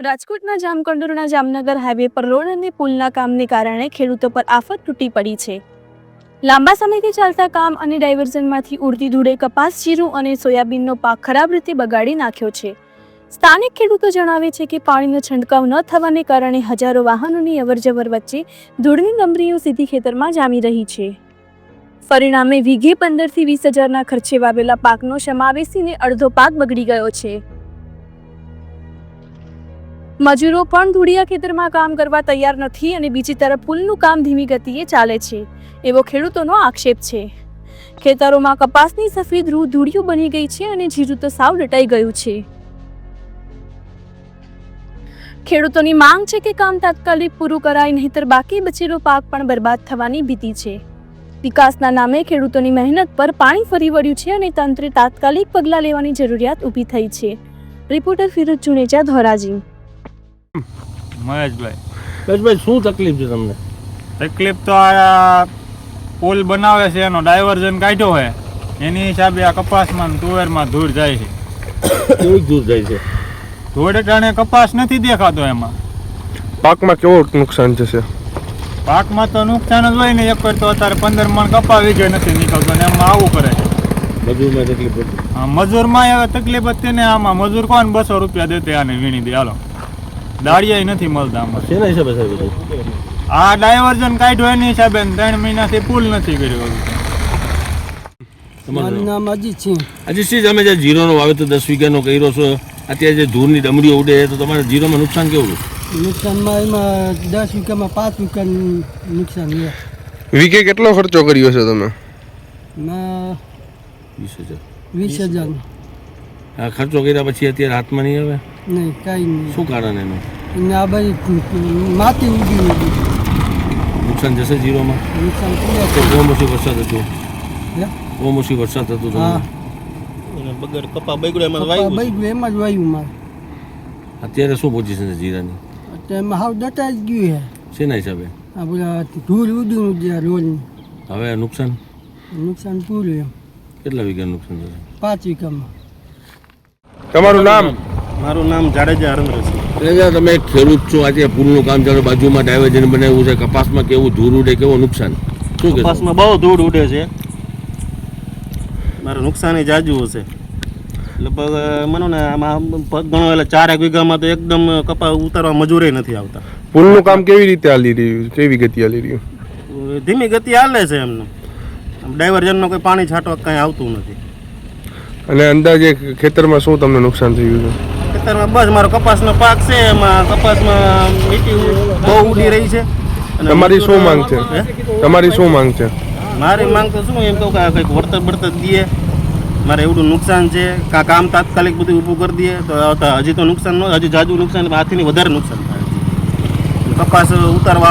રાજકોટના જામકંડોરણા જામનગર હાઈવે પર રોડ અને પુલના કામને કારણે ખેડૂતો પર આફત તૂટી પડી છે. લાંબા સમયથી ચાલતા કામ અને ડાયવર્ઝનમાંથી ઉડતી ધૂળે કપાસ, જીરું અને સોયાબીનનો પાક ખરાબ રીતે બગાડી નાખ્યો છે. સ્થાનિક ખેડૂતો જણાવે છે કે પાણીનો છંટકાવ ન થવાને કારણે હજારો વાહનોની અવરજવર વચ્ચે ધૂળની નંબરીઓ સીધી ખેતરમાં જામી રહી છે. પરિણામે વીઘે પંદરથી વીસ હજારના ખર્ચે વાવેલા પાકનો સમાવેશીને અડધો પાક બગડી ગયો છે. મજૂરો પણ ધૂળિયા ખેતરમાં કામ કરવા તૈયાર નથી અને બીજી તરફ પુલનું કામ ધીમી ગતિએ ચાલે છે. એવો ખેડૂતોનો આક્ષેપ છે. ખેતરોમાં કપાસની સફેદ રૂ ધૂળિયું બની ગઈ છે અને જીરું તો સાવ લટાઈ ગયું છે. ખેડૂતોની માંગ છે કે કામ તાત્કાલિક પૂરું કરાય, નહીતર બાકી બચેલો પાક પણ બરબાદ થવાની ભીતિ છે. વિકાસના નામે ખેડૂતોની મહેનત પર પાણી ફરી વળ્યું છે અને તંત્રે તાત્કાલિક પગલાં લેવાની જરૂરિયાત ઊભી થઈ છે. રિપોર્ટર ફિરોજ જુનેજા, ધોરાજી. મહેશભાઈ. મહેશભાઈ શું તકલીફ છે તમને? તકલીફ તો આ પુલ બનાવે છે એનો ડાયવર્ઝન કાઢ્યો છે. એની હિસાબે આ કપાસમાં તુવેરમાં ધૂળ જાય છે. કેવી ધૂળ જાય છે? ધૂળ ટાણે કપાસ નથી દેખાતો એમાં. પાકમાં કેવો નુકસાન થશે પાકમાં તો નુકસાન જ હોય ને એક તો અત્યારે પંદર મણ કપા વીઘે નથી નીકળતો ને એમાં આવું કરે છે. મજૂરમાં તકલીફ મજૂરમાં તકલીફ હતી ને આમાં મજૂર કોણ બસો રૂપિયા દેતે આને વીણી દે હાલો. દાળિયા નથી મળતા આમાં. શેના હિસાબે સાહેબ બધું? આ ડાયવર્ઝન કાઢ્યો એની હિસાબે ત્રણ મહિનાથી પુલ નથી કર્યો તમારું મારું નામ? નામ અજીત સિંહ. આજે શ્રી તમે જે જીરોનો વાવેતર દસ વીઘાનો કર્યો છો અત્યારે જે ધૂળની ડમરીઓ ઉડે તો તમારે જીરોમાં નુકસાન કેવું નુકસાનમાં એમાં દસ વીઘામાં પાંચ વીઘા નુકસાન વીઘે કેટલો ખર્ચો કર્યો છે તમે? વીસ હજાર. વીસ હજાર. હા ખર્ચો કર્યા પછી અત્યારે હાથમાં નહીં આવે? નહીં કાંઈ નહીં. શું કારણ એનું? અને આ બધી માટી ઉડી ઉડી નુકસાન જશે જીરોમાં? નુકસાન થયા તો કમોસમી વરસાદ હતો. હે? કમોસમી વરસાદ હતો તો. હા. બગર કપા બગડ્યો એમાં વાયુ બઈ ગયું એમાં જ વાયુ મારે. અત્યારે શું પોઝિશન છે જીરાની? અત્યારે એમાં હાવ દટાઈ જ ગયું છે. શેના હિસાબે? આ બધા ધૂળ ઉડ્યું ઉડ્યા રોડની હવે નુકસાન? નુકસાન પૂરું એમ. કેટલા વીઘાનું નુકસાન થશે? પાંચ વીઘામાં. તમારું નામ? મારું નામ જાડેજા હરમરસિંહ જાડેજા તમે ખેડૂત છો. આજે પુલનું કામ ચાલુ બાજુમાં ડાયવર્જન બનાવ્યું છે. કપાસમાં કેવું ધૂળ ઉડે કેવું નુકસાન? શું કપાસમાં બહુ ધૂળ ઉડે છે. મારું નુકસાની જાજુ હશે. લગભગ માનો ને આમાં ઘણો એટલે એટલે ચારેક વીઘામાં તો એકદમ કપા ઉતારવા મજૂરે નથી આવતા. પુલનું કામ કેવી રીતે હાલી રહ્યું? કેવી ગતિ હાલી રહ્યું? ધીમી ગતિ હાલે છે એમને. ડાયવર્જનનો કોઈ પાણી છાંટવા કાંઈ આવતું નથી. અને અંદાજે ખેતરમાં શું તમને નુકસાન થયું છે? ખેતરમાં બસ મારો કપાસનો પાક છે એમાં કપાસમાં મીઠી બહુ ઉડી રહી છે. તમારી શું માંગ છે? તમારી શું માંગ છે? મારી માંગ તો શું એમ કહું કે કંઈક વળતર બળતર દે મારે એવડું નુકસાન છે. કા કામ તાત્કાલિક બધું ઊભું કરી દઈએ તો હજી તો નુકસાન ન હજી જાજુ નુકસાન હાથીની વધારે નુકસાન થાય કપાસ ઉતારવા